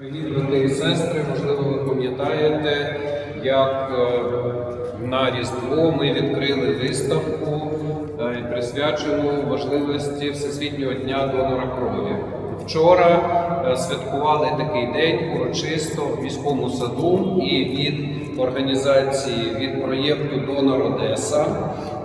Дорогі брати і сестри, можливо, ви пам'ятаєте, як е, на Різдво ми відкрили виставку, е, присвячену важливості Всесвітнього дня донора крові. Вчора е, святкували такий день урочисто в міському саду і від організації від проєкту Донор Одеса,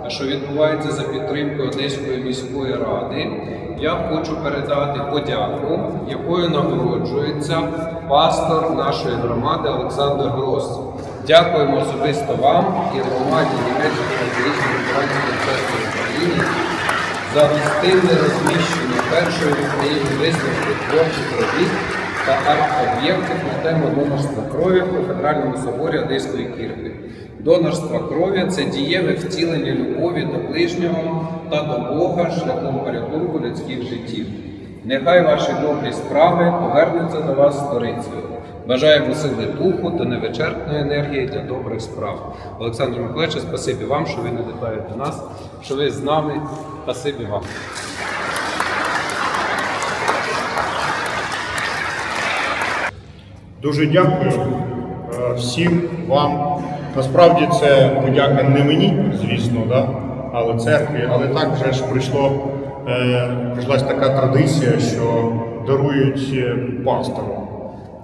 що відбувається за підтримкою Одеської міської ради. Я хочу передати подяку, якою нагороджується пастор нашої громади Олександр Грос. Дякуємо особисто вам і громаді Німецької Української України за гостинне розміщення першої в Україні виставки творчих робіт та арт-об'єктів на тему донорства крові в кафедральному соборі Одеської кірки. Донорство крові це дієве втілення любові до ближнього та до Бога шляхом порятунку людських життів. Нехай ваші добрі справи повернуться до вас сторицею. Бажаємо сили духу та невичерпної енергії для добрих справ. Олександр Миколаївич, спасибі вам, що ви надихаєте нас, що ви з нами. Спасибі вам. Дуже дякую е, всім вам. Насправді це подяка не мені, звісно, да? але церкві, але так вже ж прийшло, е, прийшлась така традиція, що дарують е, пастору.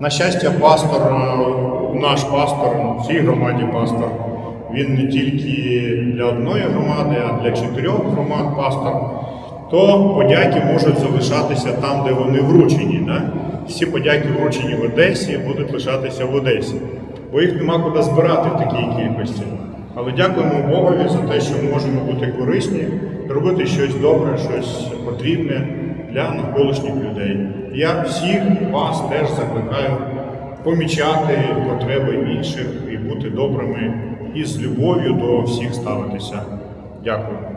На щастя, пастор, е, наш пастор, в цій громаді пастор, він не тільки для одної громади, а для чотирьох громад пастор то подяки можуть залишатися там, де вони вручені. Да? Всі подяки вручені в Одесі будуть лишатися в Одесі, бо їх нема куди збирати в такій кількості. Але дякуємо Богові за те, що ми можемо бути корисні, робити щось добре, щось потрібне для навколишніх людей. Я всіх вас теж закликаю помічати потреби інших і бути добрими і з любов'ю до всіх ставитися. Дякую.